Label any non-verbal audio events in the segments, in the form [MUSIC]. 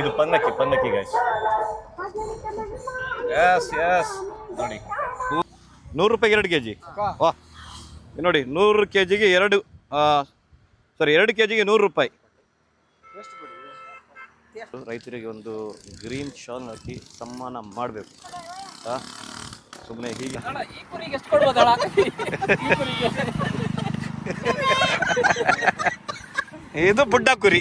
ಇದು ಪನ್ನಕ್ಕಿ ಪನ್ನಕ್ಕಿ ಗೈಸ್ ಎಸ್ ಎಸ್ ನೋಡಿ. ನೂರು ರೂಪಾಯಿಗೆ ಎರಡು ಕೆ ಜಿ ವಾ. ನೋಡಿ ನೂರು ಕೆ ಜಿಗೆ ಎರಡು ಸಾರಿ ಎರಡು ಕೆ ಜಿಗೆ ನೂರು ರೂಪಾಯಿ. ರೈತರಿಗೆ ಒಂದು ಗ್ರೀನ್ ಶಾಲ್ ಹಾಕಿ ಸನ್ಮಾನ ಮಾಡಬೇಕು. ಸುಮ್ಮನೆ ಹೀಗೆ. ಇದು ಬುಡ್ಡ ಕುರಿ.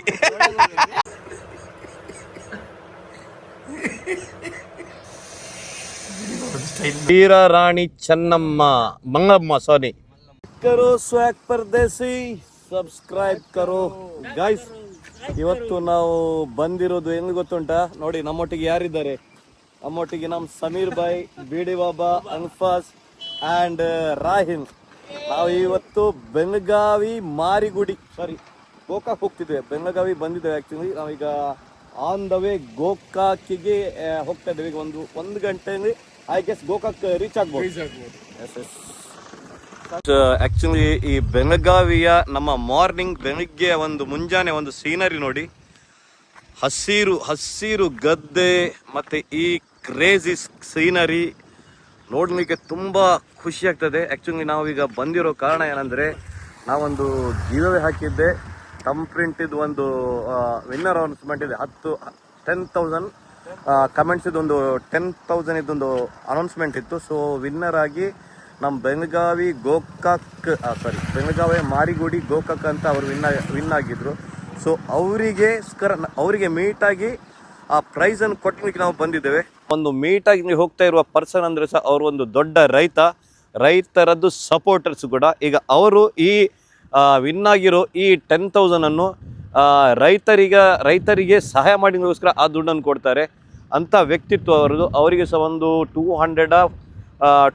ವೀರ ರಾಣಿ ಚೆನ್ನಮ್ಮ ಮಂಗಮ್ಮ ಸಾರಿ ಕರೋ ಸ್ವಾಗ್ ಪರ್ದೇಸಿ ಸಬ್ಸ್ಕ್ರೈಬ್ ಕರೋ. ಗೈಸ್ ಇವತ್ತು ನಾವು ಬಂದಿರೋದು ಏನು ಗೊತ್ತುಂಟಾ? ನೋಡಿ, ನಮ್ಮೊಟ್ಟಿಗೆ ಯಾರಿದ್ದಾರೆ? ನಮ್ಮೊಟ್ಟಿಗೆ ನಮ್ಮ ಸಮೀರ್ ಬಾಯ್ ಬಿಡಿ ಬಾಬಾ, ಅನ್ಫಾಸ್ ಆ್ಯಂಡ್ ರಾಹಿಲ್. ನಾವು ಇವತ್ತು ಬೆಂಗಾವಿ ಮಾರಿಗುಡಿ ಸಾರಿ ಗೋಕಾಕ್ ಹೋಗ್ತಿದ್ದೇವೆ ಬೆಳಗಾವಿ ಬಂದಿದ್ದೇವೆ ಆ್ಯಕ್ಚುಲಿ ನಾವೀಗ ಆನ್ ದ ವೇ ಗೋಕಾಕಿಗೆ ಹೋಗ್ತಾ ಇದ್ದೇವೆ. ಈಗ ಒಂದು ಒಂದು ಗಂಟೆಯಲ್ಲಿ ಐ ಗೆಸ್ ಗೋಕಾಕ್ ರೀಚ್ ಆಗ್ಬೋದು. ಎಸ್ ಎಸ್ ಆಕ್ಚುಲಿ ಈ ಬೆಳಗಾವಿಯ ನಮ್ಮ ಮಾರ್ನಿಂಗ್ ಬೆಳಿಗ್ಗೆ ಒಂದು ಮುಂಜಾನೆ ಒಂದು ಸೀನರಿ ನೋಡಿ. ಹಸಿರು ಹಸಿರು ಗದ್ದೆ ಮತ್ತೆ ಈ ಕ್ರೇಜಿ ಸೀನರಿ ನೋಡಲಿಕ್ಕೆ ತುಂಬ ಖುಷಿ ಆಗ್ತದೆ. ಆ್ಯಕ್ಚುಲಿ ನಾವೀಗ ಬಂದಿರೋ ಕಾರಣ ಏನಂದರೆ ನಾವೊಂದು ಜೀವವೇ ಹಾಕಿದ್ದೆ. ತಮ್ ಪ್ರಿಂಟಿದ್ದು ಒಂದು ವಿನ್ನರ್ ಅನೌನ್ಸ್ಮೆಂಟ್ ಇದೆ. ಹತ್ತು ಟೆನ್ ತೌಸಂಡ್ ಕಮೆಂಟ್ಸ್ ಇದೊಂದು ಟೆನ್ ತೌಸಂಡ್ ಇದೊಂದು ಅನೌನ್ಸ್ಮೆಂಟ್ ಇತ್ತು. ಸೊ ವಿನ್ನರ್ ಆಗಿ ನಮ್ಮ ಬೆಳಗಾವಿ ಗೋಕಾಕ್ ಸಾರಿ ಬೆಳಗಾವಿ ಮಾರಿಗುಡಿ ಗೋಕಾಕ್ ಅಂತ ಅವರು ವಿನ್ ವಿನ್ ಆಗಿದ್ರು. ಸೊ ಅವರಿಗೆ ಸ್ಕರ ಅವರಿಗೆ ಮೀಟ್ ಆಗಿ ಆ ಪ್ರೈಸ್ ಅನ್ನು ಕೊಟ್ಟಲಿಕ್ಕೆ ನಾವು ಬಂದಿದ್ದೇವೆ. ಒಂದು ಮೀಟ್ ಆಗಿ ನೀವು ಹೋಗ್ತಾ ಇರುವ ಪರ್ಸನ್ ಅಂದ್ರೆ ಸಹ ಅವರು ಒಂದು ದೊಡ್ಡ ರೈತ. ರೈತರದ್ದು ಸಪೋರ್ಟರ್ಸ್ ಕೂಡ. ಈಗ ಅವರು ಈ ವಿನ್ ಆಗಿರೋ ಈ ಟೆನ್ ತೌಸಂಡ್ ಅನ್ನು ಆ, ರೈತರಿಗ, ರೈತರಿಗೆ ಸಹಾಯ ಮಾಡಿಗೋಸ್ಕರ ಆ ದುಡ್ಡನ್ನು ಕೊಡ್ತಾರೆ. ಅಂತ ವ್ಯಕ್ತಿತ್ವ ಅವರದು ಅವರಿಗೆ ಸಹ ಒಂದು two hundred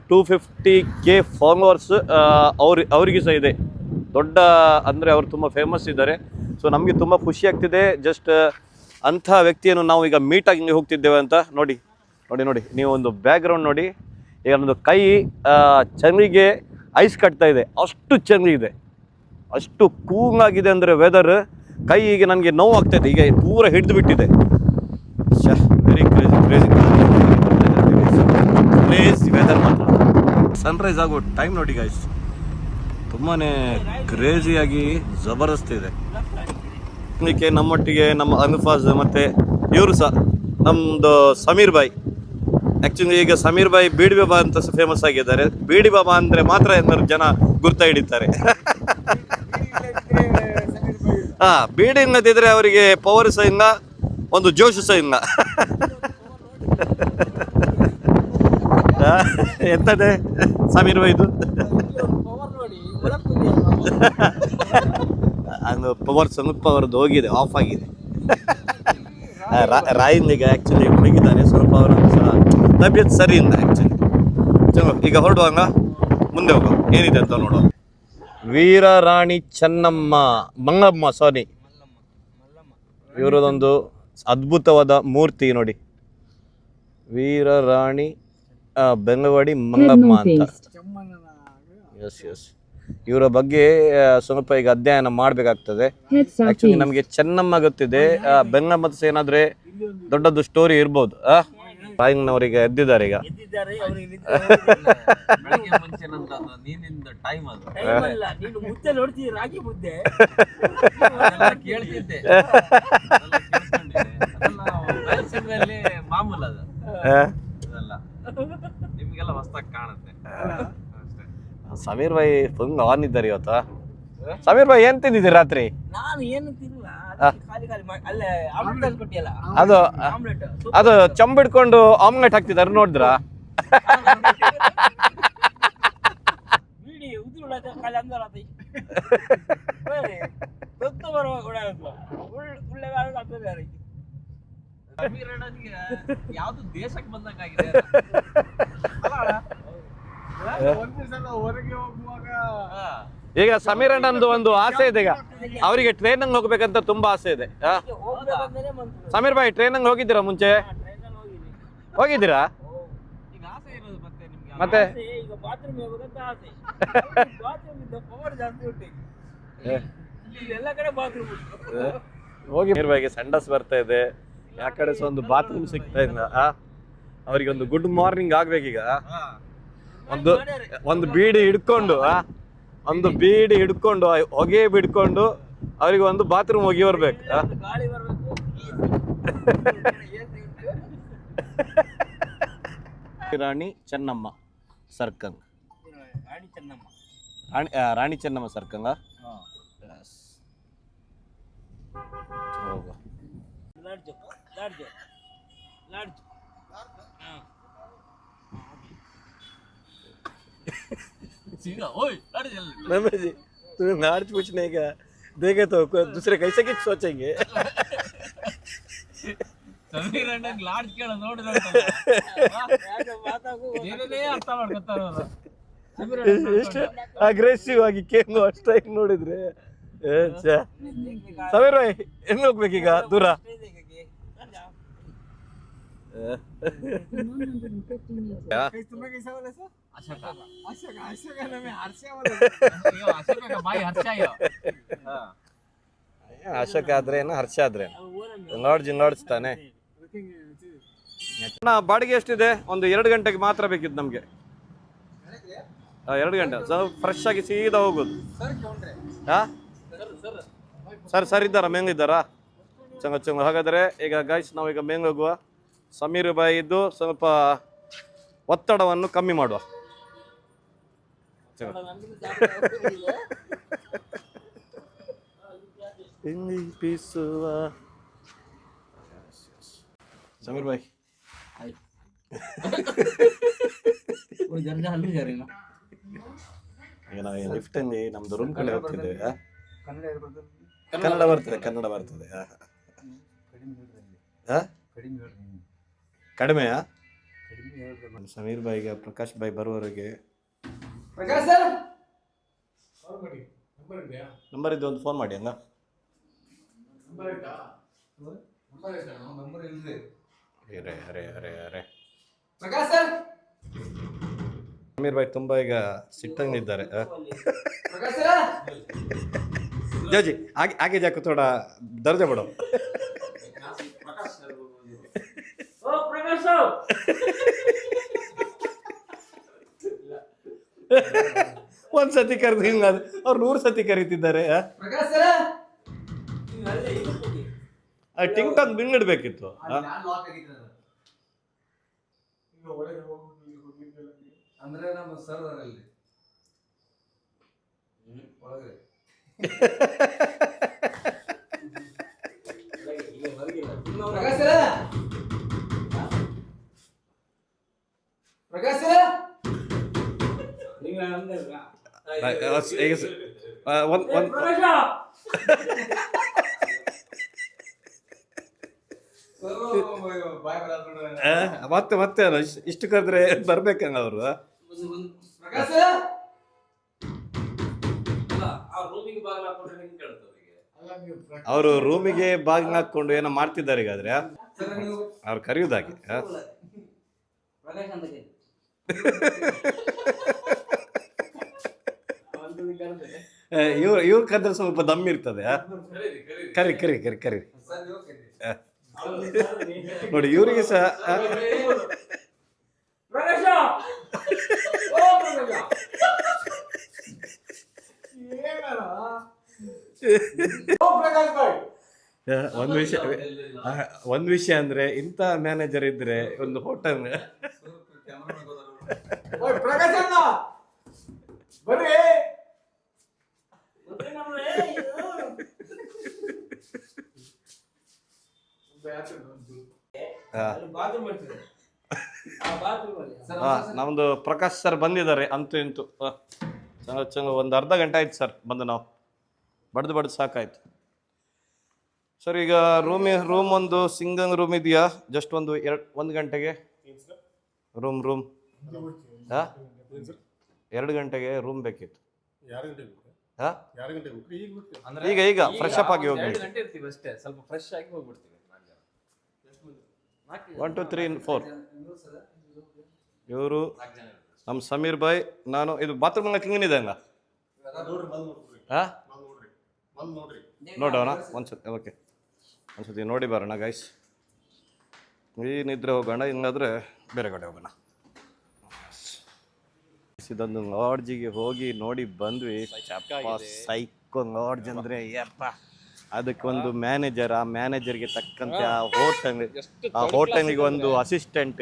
two fifty K followers ಅವ್ರ, ಅವರಿಗೆ ಸಹ ಇದೆ. ದೊಡ್ಡ, ಅಂದರೆ ಅವರು ತುಂಬ ಫೇಮಸ್ ಇದ್ದಾರೆ. ಸೊ ನಮಗೆ ತುಂಬ ಖುಷಿ ಆಗ್ತಿದೆ. ಜಸ್ಟ್ ಅಂಥ ವ್ಯಕ್ತಿಯನ್ನು ನಾವು ಈಗ ಮೀಟಾಗಿ ಹೋಗ್ತಿದ್ದೇವೆ ಅಂತ ನೋಡಿ ನೋಡಿ ನೋಡಿ. ನೀವು ಒಂದು ಬ್ಯಾಕ್ಗ್ರೌಂಡ್ ನೋಡಿ. ಈಗ ನಮ್ಮದು ಕೈ ಚರ್ಮಿಗೆ ಐಸ್ ಕಟ್ತಾ ಇದೆ. ಅಷ್ಟು ಚಳಿ ಇದೆ. ಅಷ್ಟು ಕೂಂಗಾಗಿದೆ ಅಂದರೆ ವೆದರ್ ಕೈಗೆ ನನಗೆ ನೋವು ಆಗ್ತಾಯಿದೆ ಈಗ ಪೂರ ಹಿಡಿದು ಬಿಟ್ಟಿದೆ. Very crazy crazy crazy weather ಮಾತ್ರ. ಸನ್ರೈಸ್ ಆಗೋ ಟೈಮ್ ನೋಡಿ ಗೈಸ್ ತುಂಬಾ ಕ್ರೇಜಿಯಾಗಿ ಜಬರ್ದಸ್ತ್ ಇದೆ. ಅದಕ್ಕೆ ನಮ್ಮೊಟ್ಟಿಗೆ ನಮ್ಮ ಅನುಫಾಜ್ ಮತ್ತು ಇವರು ಸಹ. ನಮ್ಮದು ಸಮೀರ್ ಬಾಯ್. ಆ್ಯಕ್ಚುಲಿ ಈಗ ಸಮೀರ್ ಬಾಯ್ ಬೀಡಿ ಬಾಬಾ ಅಂತ ಫೇಮಸ್ ಆಗಿದ್ದಾರೆ. ಬೀಡಿ ಬಾಬಾ ಅಂದರೆ ಮಾತ್ರ ಎಲ್ಲರೂ ಜನ ಗುರ್ತ ಹಿಡಿತಾರೆ [LAUGHS] ಹಾ ಬೀಡಿ ಅಂತಿದ್ರೆ ಅವರಿಗೆ ಪವರ್ ಸಹ ಇಲ್ಲ ಒಂದು ಜೋಶು ಸಹ ಇಲ್ಲ ಎಂತದೆ? ಸಮೀರ್ ಇದು ನೋಡಿ ಅದು ಪವರ್ ಸ್ವಲ್ಪ ಪವರ್ದು ಹೋಗಿದೆ ಆಫ್ ಆಗಿದೆ. ಆ, ರಾ- ರಾಯಿಂದ ಈಗ ಆ್ಯಕ್ಚುಲಿ ಮುಳುಗಿದ್ದಾನೆ ಸ್ವಲ್ಪ ಅವರ ಸಹ ತಬಿಯತ್ ಸರಿ ಇಲ್ಲ ಆ್ಯಕ್ಚುಲಿ ಚಲೋ ಈಗ ಹೊರಡುವಾಗ ಮುಂದೆ ಹೋಗೋ ಏನಿದೆ ಅಂತ ನೋಡುವ. ವೀರ ರಾಣಿ ಚೆನ್ನಮ್ಮ ಮಂಗಮ್ಮ ಸಾರಿ ಇವರದೊಂದು ಅದ್ಭುತವಾದ ಮೂರ್ತಿ ನೋಡಿ. ವೀರ ರಾಣಿ ಆ, ಬೆಂಗವಾಡಿ ಮಂಗಮ್ಮ ಅಂತ. ಎಸ್ ಎಸ್ ಇವರ ಬಗ್ಗೆ ಆ, ಸ್ವಲ್ಪ ಈಗ ಅಧ್ಯಯನ ಮಾಡ್ಬೇಕಾಗ್ತದೆ. ಆಕ್ಚುಲಿ. ನಮಗೆ ಚೆನ್ನಮ್ಮ ಗೊತ್ತಿದೆ. ಆ, ಬೆಂಗಮ್ಮ ಏನಾದ್ರೆ ದೊಡ್ಡದು ಸ್ಟೋರಿ ಇರ್ಬೋದು. ರಾಯಣ್ಣವರಿಗೆ ಎದ್ದಿದ್ದಾರೆ ಈಗ. ಎದ್ದಿದ್ದಾರೆ ಅವರಿಗೆ ಬೆಳಗ್ಗೆ ಮುಂಚೆ ನಂದು ಅದು ನೀನಿಂದ ಟೈಮ್ ಅದು. ಟೈಮ್ ಅಲ್ಲ ನೀನು ಮುದ್ದೆ ರಾಗಿ ಮುದ್ದೆ. ಅದೆಲ್ಲ ಕೇಳ್ತಿದ್ದೆ. ಅದೆಲ್ಲ ಕೇಳ್ಸ್ಕೊಂಡಿದ್ದೆ. ಅದೆಲ್ಲ ಬಯಲ್ಸೀಮೆಯಲ್ಲಿ ಮಾಮೂಲು ಅದು. ಆ, ಅದೆಲ್ಲ ನಿಮ್ಗೆಲ್ಲ ಹೊಸ್ದಾಗಿ ಕಾಣುತ್ತೆ. ಅಷ್ಟೇ ಸಮೀರ್ ಭಾಯಿ ಫುಲ್ ಆನ್ ಇದ್ದಾರೆ ಇವತ್ತು. ಸಮೀರ್ ಭಾಯ್ ಏನ್ ತಿಂದಿದ್ದೀರಿ ರಾತ್ರಿ? ನಾನು ಏನು ತಿನ್ನಲ್ಲ ಅದಕ್ಕೆ ಖಾಲಿ ಖಾಲಿ ಮಾಡಿ ಅಲ್ಲೇ ಆಮ್ಲೆಟ್ ಅದು ಆಮ್ಲೆಟ್. ಅದು ಚಂಬಿಡ್ಕೊಂಡು ಆಮ್ಲೆಟ್ ಹಾಕ್ತಿದ್ದಾರೆ ನೋಡಿದ್ರಾ? ಬಿಡಿ ಉದುರು ಖಾಲಿ ಅಂದರ ಬರುವ ಸಮೀರ್ ಅಣ್ಣನಿಗೆ ಯಾವ್ದು ದೇಶಕ್ಕೆ ಬಂದಂಗಾಗಿದೆ ಹಾ. ಈಗ ಸಮೀರ್ ಅಣ್ಣಂದು ಒಂದು ಆಸೆ ಇದೆ ಈಗ. ಅವರಿಗೆ ಟ್ರೈನ್ ಹೋಗ್ಬೇಕಂತ ತುಂಬಾ ಆಸೆ ಇದೆ. ಸಮೀರ್ ಭಾಯಿ ಟ್ರೈನ್ ಹೋಗಿದ್ದೀರಾ ಮುಂಚೆ? ಹೋಗಿದ್ದೀರಾ? ಮತ್ತೆ? ಹೋಗಿ ಭಾಯ್ಗೆ ಸಂಡಸ್ ಬರ್ತಾ ಇದೆ. ಯಾ ಕಡೆ ಸಹ ಒಂದು ಬಾತ್ರೂಮ್ ಸಿಗ್ತಾ ಇಲ್ಲ? ಅವರಿಗೆ ಒಂದು ಗುಡ್ ಮಾರ್ನಿಂಗ್ ಆಗ್ಬೇಕೀಗ. ಒಂದು ಒಂದು ಬೀಡಿ ಹಿಡ್ಕೊಂಡು? ಒಂದು ಬೀಡಿ ಹಿಡ್ಕೊಂಡು ಆ ಹೊಗೆ ಬಿಡ್ಕೊಂಡು ಅವ್ರಿಗೆ ಒಂದು ಬಾತ್ರೂಮ್ ಹೋಗಿ ಬರ್ಬೇಕು ರಾಣಿ ಚೆನ್ನಮ್ಮ ಸರ್ಕಂಗ್. ರಾಣಿ ಚೆನ್ನಮ್ಮ ರಾಣಿ ರಾಣಿ ಚೆನ್ನಮ್ಮ ಸರ್ಕಂಗ? ಹೋಗುವ ಲಾಡ್ಜ್ ಲಾಡ್ಜ್ ಲಾಡ್ಜ್. सीधा ओए अरे जल्दी नम्बर जी तुम्हें मार्च पूछने का देखे तो कोई दूसरे कैसे कुछ सोचेंगे ಸಮೀರ್ ಅಣ್ಣಂಗ್ ಲಾಡ್ಜ್ ಕೇಳ ನೋಡಿದ್ರೆ ಯಾಕೆ ಮಾತಾಗು ಏನೇನೇ ಅರ್ಥ ಮಾಡ್ಕೊತಾರ ಅವ್ರು ಸಮೀರ್ ಎಷ್ಟು ಅಗ್ರೆಸಿವ್ ಆಗಿ ಕೇಂಗು ಅಷ್ಟಾಗಿ ನೋಡಿದ್ರೆ ಏ, ಛೆ. ಸಮೀರ್ ಭಾಯ್ ಎಲ್ಲಿ ಹೋಗ್ಬೇಕೀಗ ದೂರ ಯಾ? ಅಶೋಕ. ಅಯ್ಯೋ ಅಶೋಕ ಬಾಯಿ ಹರ್ಷ ಅಯ್ಯೋ. ಅಶೋಕ ಆದ್ರೆ ಏನು ಹರ್ಷ ಆದ್ರೆ ನೋಡ್ಜಿ ನೋಡಿಸ್ತಾನೆ ಅಣ್ಣ, ಬಾಡಿಗೆ ಎಷ್ಟಿದೆ? ಒಂದು ಎರಡು ಗಂಟೆಗೆ ಮಾತ್ರ ಬೇಕಿತ್ತು ನಮಗೆ. ಎರಡು ಗಂಟೆ. ಸರ್ ಫ್ರೆಶ್ ಆಗಿ ಸೀದಾ ಹೋಗೋದು. ಹಾ ಸರ್ ಸರ್ ಇದ್ದಾರಾ? ಮೇಂಗ್ ಇದ್ದಾರಾ? ಚಂಗ ಚಂಗ. ಹಾಗಾದ್ರೆ ಈಗ ಗಾಯ್ಸ್ ನಾವೀಗ ಈಗ ಮೇಂಗ್ ಹೋಗುವ. ಸಮೀರ್ ಬಾಯಿ ಇದ್ದು ಸ್ವಲ್ಪ ಒತ್ತಡವನ್ನು ಕಮ್ಮಿ ಮಾಡುವ. ಸಮೀರ್ ಜಾರಿನ ಈಗ ನಾವು ಲಿಫ್ಟ್ ಅಲ್ಲಿ ನಮ್ದು ರೂಮ್ ಕಡೆ ಹೋಗ್ತಿದ್ದೇವೆ ಆ? ಕನ್ನಡ ಬರ್ತದೆ ಕನ್ನಡ ಬರ್ತದೆ? ಕಡಿಮೆಯಾ ಸಮೀರ್ ಬಾಯಿಗೆ ಪ್ರಕಾಶ್ ಬಾಯ್ ಬರುವವರೆಗೆ ಪ್ರಕಾಶ್ ಸರ್. ನಂಬರ್ ಇದೆಯಾ? ಇದೆ ಒಂದು ಫೋನ್ ಮಾಡಿ ಹಂಗ ಅರೆ ಅರೆ ಅರೆ ಅರೆ. ಪ್ರಕಾಶ್ ಸರ್. ಸಮೀರ್ ಭಾಯ್ ತುಂಬಾ ಈಗ ಸಿಟ್ಟಂಗಿದ್ದಾರೆ ಜೋಜಿ ಆಗಿ ಆಗಿ ಜಾಕು ತೋಡ ದರ್ಜೆ ಬಿಡು. ಪ್ರಕಾಶ್ [LAUGHS] ಒಂದ್ ಸತಿ ಕರೆದು ಹಿಂಗ ಅವ್ರು ನೂರು ಸತಿ ಕರೀತಿದ್ದಾರೆ ಟಿಂಗ್ ಟಾಂಗ್ ಬಿಂಗಿಡ್ಬೇಕಿತ್ತು? ಅಂದ್ರೆ ನಮ್ಮ ಸರ್ ಅಲ್ಲಿ. ಒಳಗೆ ಪ್ರಕಾಶ್ ಪ್ರಕಾಶ್ ಮತ್ತೆ ಮತ್ತೆ ಇಷ್ಟ್- ಕರೆದ್ರೆ ಬರ್ಬೇಕಂಗ ಅವರು ಅವರು ರೂಮಿಗೆ ಬಾಗಿಲು ಹಾಕೊಂಡು ಏನೋ ಮಾಡ್ತಿದ್ದಾರೆ ಈಗಾದ್ರೆ ಅವ್ರು ಕರೆಯುವುದಾಗಿ [LAUGHS] ಆ? ಪ್ರಕಾಶ್ ಅಂತ ಕೇಳಿ ಆ, ಇವ್ರು ಇವ್ರ ಕದ್ರೆ ಸ್ವಲ್ಪ ದಮ್ ಇರ್ತದೆ? ಕರಿ ಕರಿ ಕರಿ ಕರಿ. ನೋಡಿ ಇವರಿಗೆ ಸಹ ಒಂದು ವಿಷಯ ಒಂದು ವಿಷಯ ಅಂದ್ರೆ ಇಂಥ ಮ್ಯಾನೇಜರ್ ಇದ್ರೆ ಒಂದು ಹೋಟೆಲ್ ಪ್ರಕಾಶ್ ಅಣ್ಣ ಬರ್ರಿ ಮತ್ತೆ ನಮ್ಗೆ ಇದು ಅಲ್ಲಿ ಬಾತ್ರೂಮ್ ಇರ್ತದೆ ಆ ಬಾತ್ರೂಮ್ ಅಲ್ಲಿ ಸರ್ ಹಾ ನಮ್ದು ಪ್ರಕಾಶ್ ಸರ್ ಬಂದಿದ್ದಾರೆ ಅಂತೂ ಇಂತು. ಚೆನ್ನಾಗಿ ಚಂಗ ಚಂಗ ಒಂದು ಅರ್ಧ ಗಂಟೆ ಆಯ್ತು ಸರ್ ಬಂದು ನಾವು. ಬಡ್ದು ಬಡ್ದು ಸಾಕಾಯ್ತು. ಸರ್ ಈಗ ರೂಮ್ ರೂಮ್ ಒಂದು ಸಿಂಗಲ್ ರೂಮ್ ಇದೆಯಾ? ಜಸ್ಟ್ ಒಂದು ಎರಡು ಒಂದು ಗಂಟೆಗೆ? ರೂಮ್ ರೂಮ್ ಹಾ? ಎರಡು ಗಂಟೆಗೆ ರೂಮ್ ಬೇಕಿತ್ತು. ಈಗ ಈಗ ಫ್ರೆಶ್ ಅಪ್ ಆಗಿ ಹೋಗ್ಬಿಡ್ತೀವಿ ಹೋಗ್ಬೇಕು ಗಂಟೆ ಇರ್ತೀವಿ ಅಷ್ಟೇ. ಸ್ವಲ್ಪ ಫ್ರೆಶ್ ಆಗಿ ಹೋಗ್ಬಿಡ್ತೀವಿ. ಒನ್ ಟು ತ್ರೀ ಫೋರ್ ಇವರು ನಮ್ಮ ಸಮೀರ್ ಬಾಯ್ ನಾನು ಇದು ಬಾತ್ರೂಮ್ ಕ್ಲೀನ್ ಇದೆ ಹಂಗ ನೋಡೋಣ ಒಂದ್ಸತಿ ಓಕೆ ಒಂದ್ಸತಿ ನೋಡಿ ಬರೋಣ ಗೈಸ್ ಏನಿದ್ರೆ ಹೋಗೋಣ ಇಲ್ಲಾದ್ರೆ ಬೇರೆ ಕಡೆ ಹೋಗೋಣ. ಇದೊಂದು ಲಾಡ್ಜಿಗೆ ಹೋಗಿ ನೋಡಿ ಬಂದ್ವಿ. ಸೈಕೋ ಲಾಡ್ಜ್ ಅಂದ್ರೆ ಯಪ್ಪ ಅದಕ್ಕೊಂದು ಮ್ಯಾನೇಜರ್ ಆ ಮ್ಯಾನೇಜರ್ಗೆ ತಕ್ಕಂತೆ ಆ ಹೋಟೆಲ್ ಆ ಹೋಟೆಲ್ಗೆ ಒಂದು ಅಸಿಸ್ಟೆಂಟ್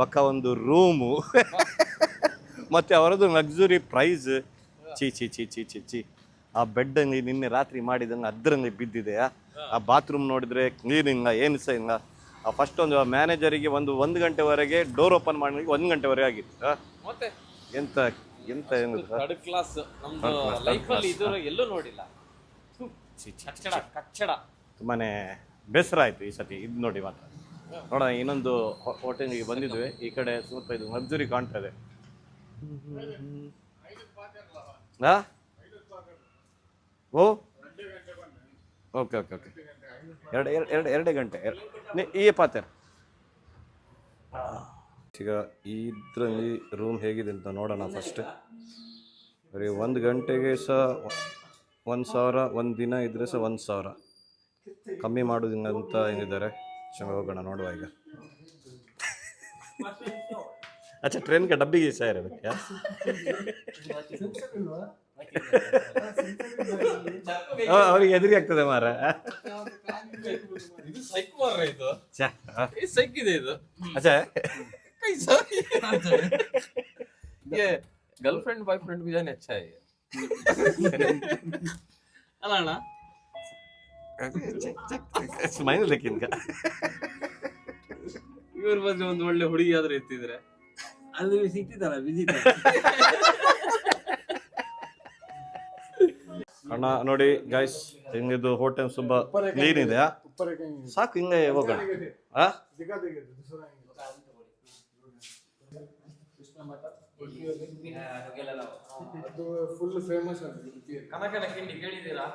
ಪಕ್ಕ ಒಂದು ರೂಮು [LAUGHS] ಮತ್ತೆ ಅವರದ್ದು ಲಕ್ಸುರಿ ಪ್ರೈಸ್ ಚಿ ಚಿ ಚಿ ಚಿ ಚಿ ಚಿ ಆ ಬೆಡ್ ಅಂಗಡಿ ನಿನ್ನೆ ರಾತ್ರಿ ಮಾಡಿದಂಗೆ ಅದ್ರಲ್ಲಿ ಬಿದ್ದಿದೆಯಾ ಆ ಬಾತ್ರೂಮ್ ನೋಡಿದ್ರೆ ಕ್ಲೀನಿಂಗ್ ಇಲ್ಲ ಏನು ಸಹ ಇಲ್ಲ. ಆ ಫಸ್ಟ್ ಒಂದು ಮ್ಯಾನೇಜರಿಗೆ ಒಂದು ಒಂದು ಗಂಟೆವರೆಗೆ ಡೋರ್ ಓಪನ್ ಮಾಡಲಿಕ್ಕೆ ಒಂದು ಗಂಟೆವರೆಗೆ ಆಗಿತ್ತು. ಎಂತ ಎಂತ ಕ್ಲಾಸ್ ಎಲ್ಲೂ ಲೈಫ್ ಕಚ್ಚಡ ಕಚ್ಚಡ. ತುಂಬಾನೇ ಬೇಸರ ಆಯ್ತು ಈ ಸತಿ ಇದು ನೋಡಿ ಮಾತ್ರ. ನೋಡೋಣ ಇನ್ನೊಂದು ಹೋಟೆಲ್ಗೆ ಬಂದಿದ್ವಿ. ಈ ಕಡೆ ಸ್ವಲ್ಪ ಇದು ಲಕ್ಸುರಿ ಕಾಣ್ತಾ ಇದೆ. ಆ? ಓ? Okay okay okay. ಎರಡು ಎರಡು ಎರಡು ಎರಡೇ ಗಂಟೆ. ಎರಡು ನಿ- ಈ ಪಾತ್ರ. ಈಗ ಇದ್ರಲ್ಲಿ ರೂಮ್ ಹೇಗಿದೆ ಅಂತ ನೋಡೋಣ ಫಸ್ಟ್ ಬರೀ ಒಂದು ಗಂಟೆಗೆ ಸಹ ಒಂದು ಸಾವಿರ ಒಂದು ದಿನ ಇದ್ರೆ ಸಹ ಒಂದು ಸಾವಿರ ಕಮ್ಮಿ ಮಾಡೋದಿಲ್ಲ ಅಂತ ಏನಿದ್ದಾರೆ ಚೆನ್ನಾಗಿ ಹೋಗೋಣ ನೋಡುವ ಈಗ ಅಚ್ಚಾ ಟ್ರೈನ್ಗೆ ಡಬ್ಬಿಗೆ ಸಹ ಇರಬೇಕು [LAUGHS] ಅವ್ರಿಗೆ ಎದುರಿ ಆಗ್ತದೆ ಮಾರ ಇದು ಸೈಕ್ ಮಾರ್ರೆ ಇದು ಛೆ, ಆ, ಇದು ಸೈಕ್ ಇದೆ ಇದು ಅಚ್ಚಾ ये गर्लफ्रेंड बॉयफ्रेंड भी जाने अच्छा है అలా ಸ್ಮೈಲ್ ಇವ್ರ ಬಂದ್ರೆ ಒಂದ್ ಒಳ್ಳೆ ಹುಡುಗಿ ಆದ್ರೆ ಎತ್ತಿದ್ರೆ ಅಲ್ಲಿ ಸಿಕ್ತಿದ್ದಲ್ಲ ವಿಸಿಟ್ ಅಣ್ಣ ನೋಡಿ ಗೈಸ್ ಹಿಂಗಿದು ಹೋಟೆಲ್ ತುಂಬಾ ಕ್ಲೀನ್ ಇದೆ. ಸಾಕು ಹಿಂಗ ಹೋಗೋಣ. ಕೃಷ್ಣ ಮಠ. ಅದು ಫುಲ್ ಫೇಮಸ್ ಅದು ಉಡುಪಿಯಲ್ಲಿ ಕನಕನ ಕಿಂಡಿ ಕೇಳಿದ್ದೀರಾ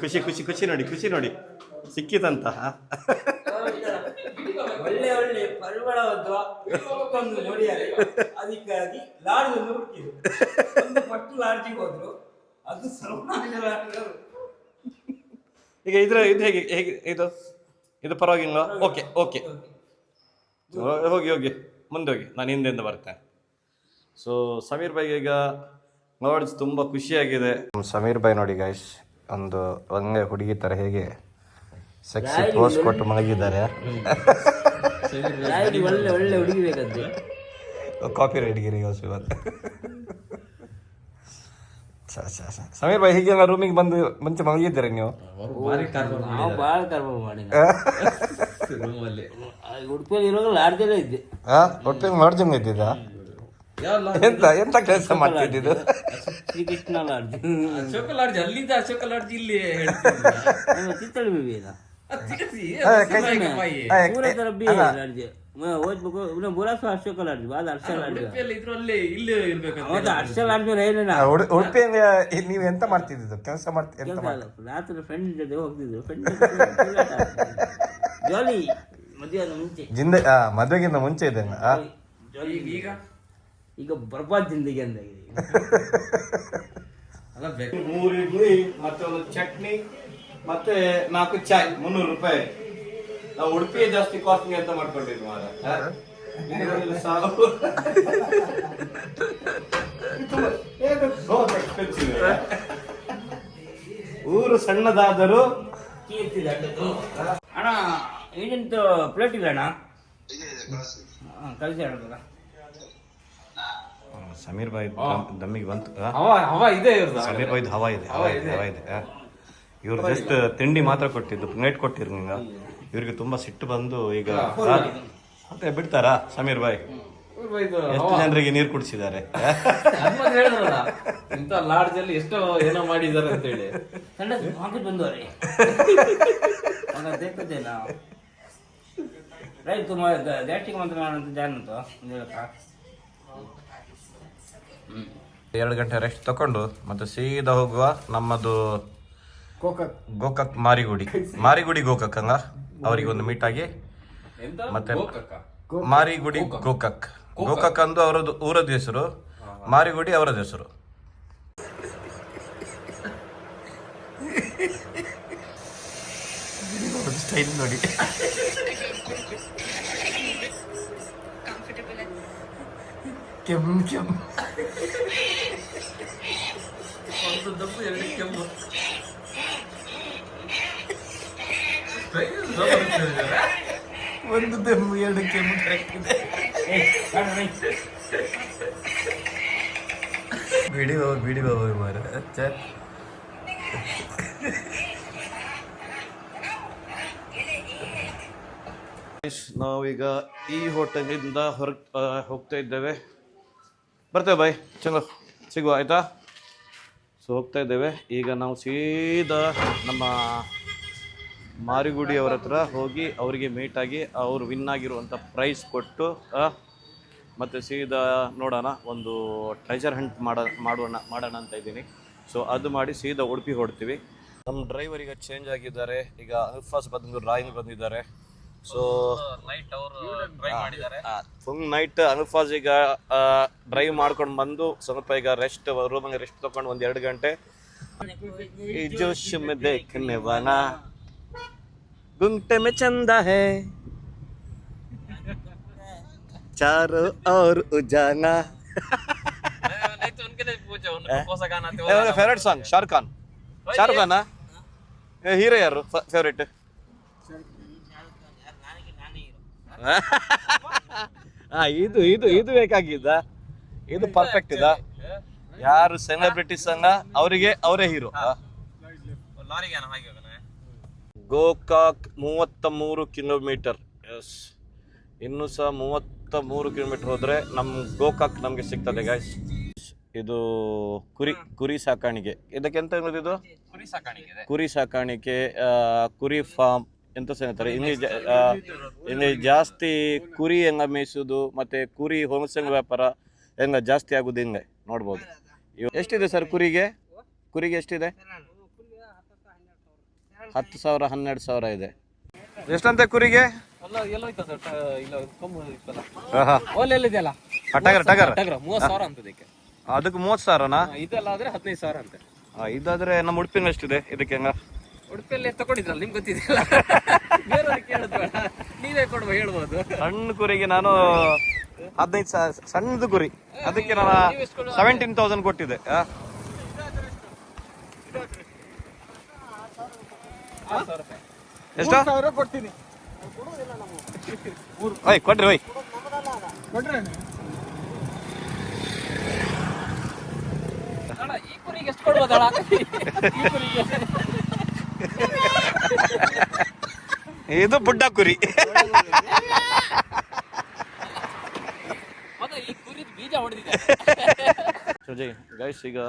ಖುಷಿ ಖುಷಿ ಖುಷಿ ನೋಡಿ ಖುಷಿ ನೋಡಿ. ಸಿಕ್ಕಿತಂತ ಒಳ್ಳೆ ಒಳ್ಳೆ ಪರಿಮಳ ಒಂದು ನೋಡಿ ಅದಕ್ಕಾಗಿ ಲಾಡ್ಜ್ ಒಂದು ಹುಡುಕಿದ್ರು. ಪಟ್ಟು ಲಾಡ್ಜಿಗೆ ಹೋದ್ರು. ಅದು ಸರ್ವನಾಶ ಲಾಡ್ಜ್. ಈಗ ಇದ್ರ ಇದು ಹೇಗೆ ಹೇಗೆ ಇದು? ಇದು ಪರವಾಗಿಲ್ಲ. ಓಕೆ ಓಕೆ ಹೋಗಿ ಹೋಗಿ. ಮುಂದೆ ಹೋಗಿ. ನಾನು ಹಿಂದೆಯಿಂದ ಬರ್ತೇನೆ. ಸೊ ಸಮೀರ್ ಬೈಗೆ ಈಗ ನೋಡ್ಸ್ ತುಂಬ ಖುಷಿಯಾಗಿದೆ. ಸಮೀರ್ ಬೈ ನೋಡಿ ಗೈಸ್ ಒಂದು ಹಂಗೆ ಹುಡುಗಿ ಥರ ಹೇಗೆ ಸೆಕ್ಸಿ ಪೋಸ್ ಕೊಟ್ಟು ಮಲಗಿದ್ದಾರೆ. ಒಳ್ಳೆ ಒಳ್ಳೆ ಹುಡುಗಿ ಬೇಕಂತೆ ಕಾಪಿ ರೈಟ್ಗಿರಿ ಇವತ್ತು. ಸಮೀರ್ ಭಾಯಿ ಹೀಗೆಲ್ಲ ರೂಮಿಗೆ ಬಂದು ಮುಂಚೆ ಮಲಗಿದ್ದೀರಿ ನೀವು? ನಾವು ಭಾಳ ಕರ್ಮ ಮಾಡಿ ರೂಮಲ್ಲಿ ಉಡುಪಿಯಲ್ಲಿ ಇರುವಾಗ ಲಾಡ್ಜಲ್ಲೇ ಇದ್ದೆ. ಹಾ? ಲಾಡ್ಜಿಂಗ್ ಇದ್ದಿದ್ದ ಎಂತ ಎಂತ ಕೆಲಸ ಮಾಡ್ತಿದ್ದಿದ್ದು ಶ್ರೀಕೃಷ್ಣ ಲಾಡ್ಜ್ ಅಶೋಕ ಲಾಡ್ಜ್ ಅಲ್ಲಿಂದ ಅಶೋಕ ಲಾಡ್ಜ್ ಇಲ್ಲಿ ಹೇಳ್ತಿದ್ದ. ನಮ್ಮ ಚಿತ್ತಳಿ ಬೇಬಿ ಅಲ್ಲ ಓದ್ಬೇಕು ಇನ್ನು ಬೋರಾಸ ಉಡುಪಿಯಲ್ಲಿ ನೀವು ಎಂತ ಮಾಡ್ತಿದ್ದು ಕೆಲಸ ರಾತ್ರಿ ಫ್ರೆಂಡ್ ಜೊತೆ ಹೋಗ್ತಿದ್ರು ಫ್ರೆಂಡ್ ಜಾಲಿ ಮದುವೆ ಮುಂಚೆ. ಜಿಂದೆ ಮದುವೆಗಿಂತ ಮುಂಚೆ ಇದೆ ಈಗ- ಈಗ? ಈಗ ಬರ್ಬಾದ್ ಜಿಂದಗಿ ಅಂದಾಗಿದೆ [LAUGHS] ಅಲ್ಲ ಬೇಕು. ಮೂರು ಇಡ್ಲಿ ಮತ್ತೆ ಚಟ್ನಿ. ಮತ್ತೆ ನಾಲ್ಕು ಚಾಯ್ ಮುನ್ನೂರು ರೂಪಾಯಿ. ನಾವು ಉಡುಪಿಯೇ ಜಾಸ್ತಿ ಕಾಸ್ಟ್ಲಿ ಅಂತ ಮಾಡ್ಕೊಂಡಿದ್ವಿ ಮಾರ ಸಾಕು. ಊರು ಸಣ್ಣದಾದರೂ ಅಣ್ಣ ಏನಿಂತು ಪ್ಲೇಟ್ ಇಲ್ಲ ಅಣ್ಣ? ಕಳಿಸಿ. ಅಣ್ಣ ಸಮೀರ್ ಬಾಯ್ ದಮ್ಮಿಗೆ ಬಂತು. ಹವಾ ಇದೆ ಸಮೀರ್ ಬಾಯ್ದು ಹವಾ ಇದೆ ಹವಾ ಇದೆ ಹವಾ ಇದೆ. ಇವ್ರು ಜಸ್ಟ್ ತಿಂಡಿ ಮಾತ್ರ ಕೊಟ್ಟಿದ್ದು ಪ್ಲೇಟ್ ಕೊಟ್ಟಿರ್ ನೀವು ಇವ್ರಿಗೆ ತುಂಬಾ ಸಿಟ್ಟು ಬಂದು ಈಗ ಮತ್ತೆ ಬಿಡ್ತಾರಾ ಸಮೀರ್ ಬಾಯ್ ಎಷ್ಟು ಜನರಿಗೆ ನೀರು ಕುಡಿಸಿದ್ದಾರೆ? ಇಂಥ ಲಾಡ್ಜ್ ಅಲ್ಲಿ ಎಷ್ಟೋ ಏನೋ ಮಾಡಿದ್ದಾರೆ ಅಂತ ಹೇಳಿ ಬಂದವ್ರಿ ತುಂಬ ಗ್ಯಾಸ್ಟಿಕ್ ಮಾತ್ರ ಅಂತ ಜಾನಂತು ಎರಡು ಗಂಟೆ ರೆಸ್ಟ್ ತಕೊಂಡು ಮತ್ತೆ ಸೀದಾ ಹೋಗುವ ನಮ್ಮದು ಗೋಕಾಕ್. ಮಾರಿಗುಡಿ. ಮಾರಿಗುಡಿ ಗೋಕಾಕ್ ಹಂಗ? ಅವರಿಗೆ ಒಂದು ಮೀಟ್ ಆಗಿ. ಮತ್ತೆ ಮಾರಿಗುಡಿ ಗೋಕಕ್. ಗೋಕಾಕ್. ಅಂದು ಅವರದ್ದು ಊರದ ಹೆಸರು. ಮಾರಿಗುಡಿ ಅವರದ ಹೆಸರು. ಸ್ಟೈಲ್ ನೋಡಿ. ಕೆಮ್ಮು ಕೆಮ್ಮು. ಒಂದು ಒಂದು ದೆಮ್ಮು, ಎರಡು ಕೆಮ್ಮು ಕರೆಕ್ಟ್ ಇದೆ. ಬಿಡಿ ಬಾಬಾ ಬಿಡಿ ಬಾಬಾ ಮಾರ. ನಾವೀಗ ಈ ಹೋಟೆಲಿಂದ ಹೊರ ಹೋಗ್ತಾ ಇದ್ದೇವೆ. ಬರ್ತೇವೆ, ಬಾಯ್. ಚಲೋ ಸಿಗುವ, ಆಯ್ತಾ? ಸೊ, ಹೋಗ್ತಾ ಇದ್ದೇವೆ. ಈಗ ನಾವು ಸೀದಾ ನಮ್ಮ ಮಾರಿಗುಡಿ ಅವ್ರ ಹತ್ರ ಹೋಗಿ ಅವರಿಗೆ ಮೀಟಾಗಿ ಅವರು ವಿನ್ ಆಗಿರುವಂಥ ಪ್ರೈಸ್ ಕೊಟ್ಟು ಮತ್ತು ಸೀದಾ ನೋಡೋಣ ಒಂದು ಟ್ರೆಜರ್ ಹಂಟ್ ಮಾಡೋಣ ಮಾಡೋಣ ಅಂತ ಇದ್ದೀನಿ. ಸೊ ಅದು ಮಾಡಿ ಸೀದಾ ಉಡುಪಿ ಹೊಡ್ತೀವಿ ನಮ್ಮ ಡ್ರೈವರ್ ಈಗ ಚೇಂಜ್ ಆಗಿದ್ದಾರೆ. ಈಗ ಅಲ್ಫಾಸ್ ಬಂದು ರಾಯಿಂಗ್ ಬಂದಿದ್ದಾರೆ. ಸೊ ನೈಟ್ ಅವರು ಡ್ರೈವ್ ಮಾಡಿದ್ದಾರೆ ಫುಲ್ ನೈಟ್ ಅನುಫಾಸ್ ಈಗ ಡ್ರೈವ್ ಮಾಡ್ಕೊಂಡು ಬಂದು ಸ್ವಲ್ಪ ಈಗ ರೆಸ್ಟ್ ರೂಮಲ್ಲಿ ರೆಸ್ಟ್ ತಗೊಂಡು ಒಂದು ಎರಡು ಗಂಟೆ. ಜೋಶ್ ಮೆ गुंगटे में चंदा है चारों ओर उजाला नहीं तो उनके लिए पूछो उनको कौन सा गाना आते हो favourite song Shahrukh Khan Shahrukh Khan hero ಯಾರು ಫೇವರೇಟ್ ಹಾ [LAUGHS] ಇದು ಇದು ಇದು ಬೇಕಾಗಿದ್ದ ಇದು ಪರ್ಫೆಕ್ಟ್ ಇದ ಯಾರು ಸೆಲೆಬ್ರಿಟಿ ಸಂಗ ಅವರಿಗೆ ಅವರೇ ಹೀರೋ ಲಾರಿ गाना ಹಾಗೆ ಹೋಗೋಣ ಗೋಕಾಕ್ ಮೂವತ್ತ ಮೂರು ಕಿಲೋಮೀಟರ್. ಎಸ್ ಇನ್ನು ಸಹ ಮೂವತ್ತ ಮೂರು ಕಿಲೋಮೀಟರ್ ಹೋದರೆ ನಮ್ಮ ಗೋಕಾಕ್ ನಮಗೆ ಸಿಗ್ತದೆ ಗಾಯ್ಸ್ ಇದು ಕುರಿ ಕುರಿ ಸಾಕಾಣಿಕೆ. ಇದಕ್ಕೆ ಎಂತ ಇದು? ಕುರಿ ಸಾಕಾಣಿಕೆ ಕುರಿ ಸಾಕಾಣಿಕೆ ಕುರಿ ಫಾರ್ಮ್ ಎಂತ ಸಹ ಹೇಳ್ತಾರೆ? ಇಲ್ಲಿ ಇಲ್ಲಿ ಜಾಸ್ತಿ ಕುರಿ ಹೆಂಗ ಮೇಯಿಸೋದು ಮತ್ತೆ ಕುರಿ ಹೋಮಸಂಗ ವ್ಯಾಪಾರ ಹೆಂಗ ಜಾಸ್ತಿ ಆಗೋದು ಹಿಂಗೆ ನೋಡ್ಬೋದು. ಎಷ್ಟಿದೆ ಸರ್ ಕುರಿಗೆ? ಕುರಿಗೆ ಎಷ್ಟಿದೆ? ಹತ್ತು ಸಾವಿರ ಹನ್ನೆರಡು ಸಾವಿರ ಇದೆ. ಎಷ್ಟಂತೆ ಕುರಿಗೆ? ಟಗರ್ ಟಗರ್. ಮೂವತ್ತು ಸಾವಿರ ಅಂತ ಇದಕ್ಕೆ. ಅದಕ್ಕೆ ಮೂವತ್ತು ಸಾವಿರನಾ? ಇದೆಲ್ಲ ಆದ್ರೆ ಹದಿನೈದು ಸಾವಿರ ಅಂತೆ. ಆ, ಇದಾದ್ರೆ ನಮ್ಮ ಉಡುಪಿನ ಎಷ್ಟಿದೆ ಇದಕ್ಕೆ ಹೆಂಗ? ಉಡುಪಿಯಲ್ಲಿ ತಗೊಂಡಿದ್ರಲ್ಲ ನಿಮ್ಗೆ ಗೊತ್ತಿದೆಯಲ್ಲ? ನೀವೇ ಕೊಡುವ ಹೇಳ್ಬೋದು. ಸಣ್ಣ ಕುರಿಗೆ ನಾನು ಹದಿನೈದು ಸಾವಿರ ಸಣ್ಣದು ಕುರಿ. ಅದಕ್ಕೆ ನಾನು ಸೆವೆಂಟೀನ್ ತೌಸಂಡ್ ಕೊಟ್ಟಿದ್ದೆ. ಆ? ಎಷ್ಟು? ಸಾವಿರ ಕೊಡ್ತೀನಿ. ಓಯ್ ಕೊಡ್ರಿ ಓಯ್. ಕೊಡ್ರಿ ಅಣ್ಣ, ಈ ಕುರಿಗೆ ಎಷ್ಟು ಕೊಡ್ಬೋದಳ ಈ ಕುರಿಗೆ. ಇದು ಬುಡ್ಡ ಕುರಿ. ಮತ್ತೆ ಈ ಕುರಿ ಬೀಜ ಹೊಡೆದಿದೆ. ಸುಜಯ್ ಗೈಸ್ ಈಗ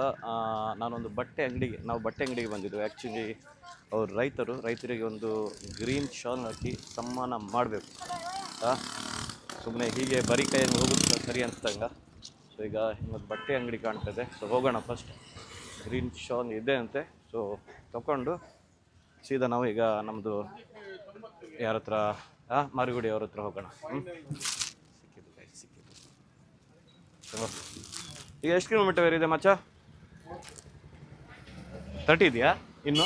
ನಾನೊಂದು ಬಟ್ಟೆ ಅಂಗಡಿಗೆ, ನಾವು ಬಟ್ಟೆ ಅಂಗಡಿಗೆ ಬಂದಿದ್ದು ಆ್ಯಕ್ಚುಲಿ ಅವ್ರು ರೈತರು, ರೈತರಿಗೆ ಒಂದು ಗ್ರೀನ್ ಶಾಲ್ ಹಾಕಿ ಸಮ್ಮಾನ ಮಾಡಬೇಕು. ಸುಮ್ಮನೆ ಹೀಗೆ ಬರೀ ಕೈಯನ್ನು ಹೋಗುತ್ತೆ ಸರಿ ಅನ್ಸ್ದಂಗ. ಸೊ ಈಗ ಇನ್ನೊಂದು ಬಟ್ಟೆ ಅಂಗಡಿ ಕಾಣ್ತದೆ ಸೊ ಹೋಗೋಣ ಫಸ್ಟ್ ಗ್ರೀನ್ ಶಾಲ್ ಇದೆ ಅಂತೆ. ಸೊ ತಗೊಂಡು ಸೀದಾ ನಾವು ಈಗ ನಮ್ಮದು ಯಾರ ಹತ್ರ ಹಾಂ ಮಾರಿಗುಡಿ ಅವ್ರ ಹತ್ರ ಹೋಗೋಣ. ಹ್ಞೂ ಸಿಕ್ಕಿದ್ದು ಸಿಕ್ಕಿದ್ದು. ಈಗ ಎಷ್ಟು ಕಿಲೋಮೀಟರ್ ಇದೆ ಮಚ್ಚ? ತರ್ಟಿ ಇದೆಯಾ? ಇನ್ನು?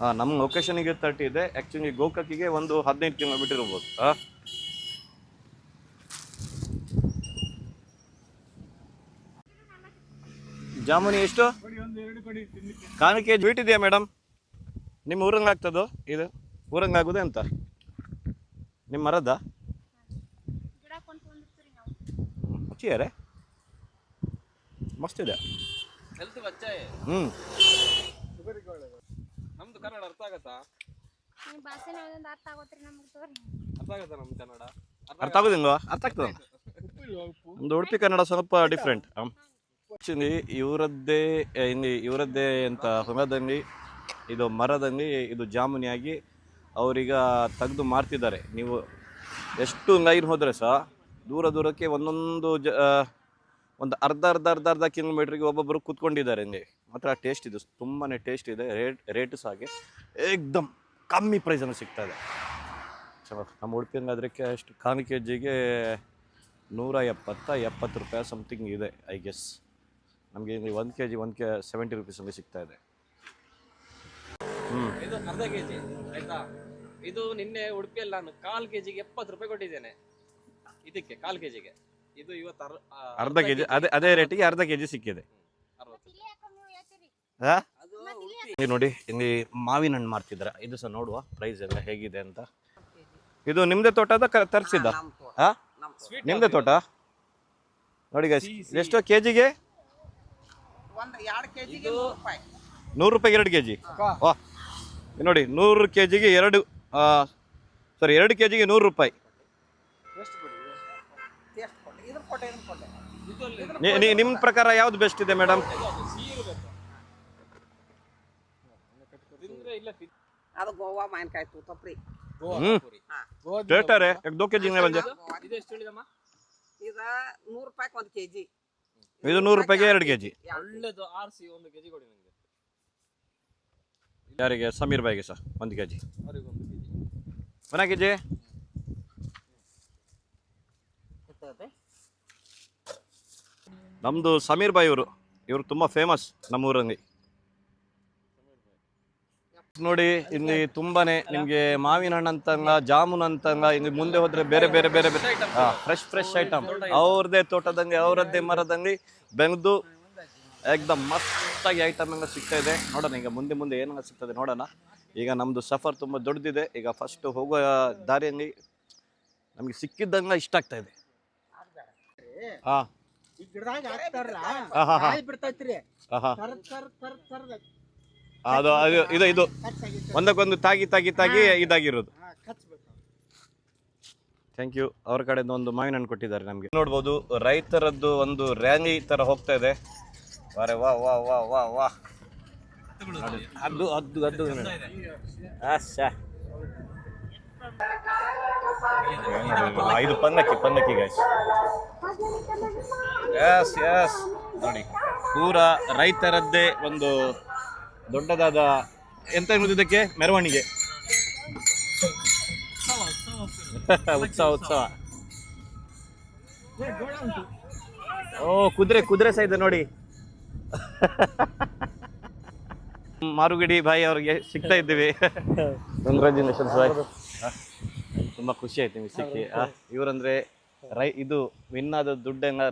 ಹಾಂ ನಮ್ಮ ಲೊಕೇಶನಿಗೆ ತರ್ಟಿ ಇದೆ. ಆ್ಯಕ್ಚುಲಿ ಗೋಕಾಕಿಗೆ ಒಂದು ಹದಿನೈದು ಕಿಲೋಮೀಟರ್ ಇರ್ಬೋದು. ಹಾಂ? ಜಾಮೂನಿ ಎಷ್ಟು? ಕಾಲು ಕೆ ಜಿ ಸ್ವೀಟ್ ಇದೆಯಾ ಮೇಡಮ್ ನಿಮ್ಮ ಊರಂಗೆ ಆಗ್ತದೋ? ಇದು ಊರಂಗೆ ಆಗೋದೇ ಅಂತ. ನಿಮ್ಮ ಮರದ? ಹಚ್ಚಿಯಾರೆ. ಮಸ್ತ್ ಇದೆ. ಹ್ಞೂ ನಮ್ದು ಕನ್ನಡ ಅರ್ಥ ಆಗತ್ತಾ? ನಿಮ್ಮ ಅರ್ಥ ಆಗೋತ್ರಿ ನಮ್ಗೆ ತೋರಿ. ಅರ್ಥ ಆಗತ್ತಾ ನಮ್ ಕನ್ನಡ? ಅರ್ಥ ಆಗೋದಿಲ್ವಾ ಅರ್ಥ ಆಗ್ತದ ನಮ್ದು ಉಡುಪಿ ಕನ್ನಡ ಸ್ವಲ್ಪ ಡಿಫ್ರೆಂಟ್ ಆಕ್ಚುಲಿ ಇವರದ್ದೇ ಇಲ್ಲಿ ಇವರದ್ದೇ ಅಂತ ಹೊಲದಲ್ಲಿ ಇದು ಮರದಲ್ಲಿ ಇದು ಜಾಮೂನಿಯಾಗಿ ಅವರೀಗ ತೆಗೆದು ಮಾರ್ತಿದ್ದಾರೆ. ನೀವು ಎಷ್ಟು ಲೈನ್ ಹೋದರೆ ಸಹ ದೂರ ದೂರಕ್ಕೆ ಒಂದೊಂದು ಜ ಆ, ಒಂದು ಅರ್ಧ ಅರ್ಧ ಅರ್ಧ ಅರ್ಧ ಕಿಲೋಮೀಟ್ರಿಗೆ ಒಬ್ಬೊಬ್ಬರು ಕೂತ್ಕೊಂಡಿದ್ದಾರೆ. ಹಂಗೆ ಮಾತ್ರ ಟೇಸ್ಟ್ ಇದು. ತುಂಬಾ ಟೇಸ್ಟ್ ಇದೆ. ರೇಟ್ ರೇಟ್ ಸಹ ಹಾಗೆ ಏಕ್ದಮ್ ಕಮ್ಮಿ ಪ್ರೈಸನ್ನು ಸಿಗ್ತಾ ಇದೆ. ನಮ್ಮ ಉಡುಪಿಯಿಂದ ಅದಕ್ಕೆ ಅಷ್ಟು ಕಾಲು ಕೆ ಜಿಗೆ ನೂರ ಎಪ್ಪತ್ತ, ಎಪ್ಪತ್ತು ರೂಪಾಯಿ ಸಮಥಿಂಗ್ ಇದೆ ಐ ಗೆಸ್ ನಮಗೆ ಇಲ್ಲಿ ಒಂದು ಕೆ ಜಿ ಒಂದು ಕೆ ಸೆವೆಂಟಿ ರುಪೀಸಲ್ಲಿ ಸಿಗ್ತಾ ಇದೆ. ಇದು ಅರ್ಧ ಕೆಜಿ, ಆಯ್ತಾ? ಇದು ನಿನ್ನೆ ಉಡುಪಿಯಲ್ಲಿ ನಾನು ಕಾಲು ಕೆ ಜಿಗೆ ಎಪ್ಪತ್ತು ರೂಪಾಯಿ ಕೊಟ್ಟಿದ್ದೇನೆ. ಇದಕ್ಕೆ, ಕಾಲು ಕೆ ಕೆಜಿಗೆ. ಇದು ಇವತ್ತು ಅರ್- ಆ, ಅರ್ಧ ಕೆಜಿ ಅದೇ ಅದೇ ರೇಟಿಗೆ ಅರ್ಧ ಕೆಜಿ ಸಿಕ್ಕಿದೆ. ಇಲ್ಲಿ ಹಾ? ನೋಡಿ ಇಲ್ಲಿ ಮಾವಿನ ಹಣ್ಣು ಮಾರ್ತಿದ್ರ. ಇದು ಸಹ ನೋಡುವ ಪ್ರೈಸ್ ಎಲ್ಲ ಹೇಗಿದೆ ಅಂತ. ಇದು ನಿಮ್ದೇ ತೋಟದ ತರಿಸಿದ್ದ? ಹಾ Sweet ನಿಮ್ದೇ ತೋಟ. ನೋಡಿ guys, ಎಷ್ಟು ಕೆಜಿಗೆ? ಒಂದು ಎರಡು ಕೆಜಿಗೆ ಇದು- ನೂರು ರೂಪಾಯಿ. ನೂರು ರೂಪಾಯಿಗೆ ಎರಡು ಕೆಜಿ? ನೋಡಿ ನೂರು ಕೆಜಿಗೆ ಎರಡು ಸಾರಿ ಎರಡು ಕೆಜಿಗೆ ನೂರು ರೂಪಾಯಿ ಟೇಸ್ಟ್ ಕೊಟ್ಟೆ ಇದ್ರ ಕೊಟ್ಟೆ ಇದ್ರ ಕೊಟ್ಟೆ ಇದು ಅಲ್ಲಿ ನಿ- ನಿ- ನಿಮ್ಮ ಪ್ರಕಾರ ಯಾವ್ದು ಬೆಸ್ಟ್ ಇದೆ ಮೇಡಮ್ ಅದು ಗೋವಾ ಮಾವಿನಕಾಯಿ ತೂತಪ್ರಿ. ಹೇಳ್ತಾರೆ. ಬಂದೆ? ಇದು ನೂರು ರೂಪಾಯಿ ಒಂದು ಕೆಜಿ. ಇದು ನೂರು ರೂಪಾಯಿಗೆ ಎರಡು ಕೆಜಿ. ಒಳ್ಳೇದು ಆರಿಸಿ ಒಂದು ಕೆಜಿ ಕೊಡಿ ನನಗೆ ಯಾರಿಗೆ? ಸಮೀರ್ ಬಾಯಿಗೆ ಸರ್ ಒಂದು ಕೆಜಿ. ಅವ್ರಿಗೆ ಒಂದು ಕೆಜಿ. ನಮ್ದು ಸಮೀರ್ ಬಾಯಿ ಇವರು. ಇವರು ತುಂಬಾ ಫೇಮಸ್ ನಮ್ಮೂರಲ್ಲಿ ನೋಡಿ ಇಲ್ಲಿ ತುಂಬಾನೇ ನಿಮಗೆ ಮಾವಿನ ಹಣ್ಣು ಅಂತಂಗ ಜಾಮೂನ್ ಅಂತಂಗ ಇಲ್ಲಿ ಮುಂದೆ ಹೋದ್ರೆ ಬೇರೆ ಬೇರೆ ಬೇರೆ ಬೇರೆ ಫ್ರೆಶ್ ಫ್ರೆಶ್ ಐಟಮ್ ಅವ್ರದ್ದೇ ತೋಟದಂಗೆ ಅವರದ್ದೇ ಮರದಂಗೆ ಬೆಂಗ್ದು ಎಕ್ದಮ್ ಮಸ್ತಾಗಿ ಐಟಮ್ ಎಲ್ಲ ಸಿಗ್ತಾ ಇದೆ. ನೋಡೋಣ ಈಗ ಮುಂದೆ ಮುಂದೆ ಏನೆಲ್ಲ ಸಿಗ್ತದೆ ನೋಡೋಣ. ಈಗ ನಮ್ಮದು ಸಫರ್ ತುಂಬಾ ದೊಡ್ಡದಿದೆ. ಈಗ ಫಸ್ಟ್ ಹೋಗೋ ದಾರಿಯಲ್ಲಿ ನಮಗೆ ಸಿಕ್ಕಿದ್ದಂಗ ಇಷ್ಟ ಆಗ್ತಾ ಇದೆ. ಹಾ. ಈ ಗಿಡದಾಗ ಹಾಕ್ತಾರಲ್ಲ? ಹಾ, ಹಾ, ಹಾ. ಕಾಯಿ ಬಿಡ್ತೈತ್ರಿ. ಹಾ, ಹಾ. ಕರ್ದ್ ಕರ್ದ್ ಕರ್ದ್ ಕರ್ದ್ ಅದು ಅದು ಇದು ಇದು. ಕಚ್ಚಾಗಿತ್ತು ಒಂದಕ್ಕೊಂದು ತಾಗಿ ತಾಗಿ ತಾಗಿ ಇದಾಗಿರೋದು. ಹಾ ಕಚ್ಬೇಕು. ಥ್ಯಾಂಕ್ ಯು ಅವ್ರ ಕಡೆಯಿಂದ ಒಂದು ಮಾವಿನ ಹಣ್ಣು ಕೊಟ್ಟಿದ್ದಾರೆ ನಮಗೆ. ನೋಡ್ಬೋದು ರೈತರದ್ದು ಒಂದು ರ್ಯಾಲಿ ತರ ಹೋಗ್ತಾ ಇದೆ. ವಾರೆ ವಾ ವಾ ವಾ ವಾ ವಾ. ಅದು ಅದು ಅದು. ಇದು ಪನ್ನಕ್ಕಿ ಪನ್ನಕ್ಕಿ ಗಾಯ್ಸ್ ಎಸ್ ಎಸ್ ನೋಡಿ, ಪೂರ ರೈತರದ್ದೇ ಒಂದು ದೊಡ್ಡದಾದ ಎಂತ ಇದಕ್ಕೆ? ಮೆರವಣಿಗೆ. ಉತ್ಸವ ಉತ್ಸವ. ಓ, ಕುದುರೆ ಕುದುರೆ ಸಹ ಇದೆ ನೋಡಿ. ಮಾರುಗಿಡಿ ಬಾಯಿ ಅವ್ರಿಗೆ ಸಿಗ್ತಾ ಇದ್ದೀವಿ. ಕಂಗ್ರಾಚುಲೇಷನ್ಸ್ ಬಾಯ್ ತುಂಬಾ ಖುಷಿ ಆಯ್ತು ನಿಮಗೆ ಸಿಕ್ಕಿ. ಇವ್ರಂದ್ರೆ ರೈ ಇದು ವಿನ್ ಆದ ದುಡ್ಡೆಲ್ಲ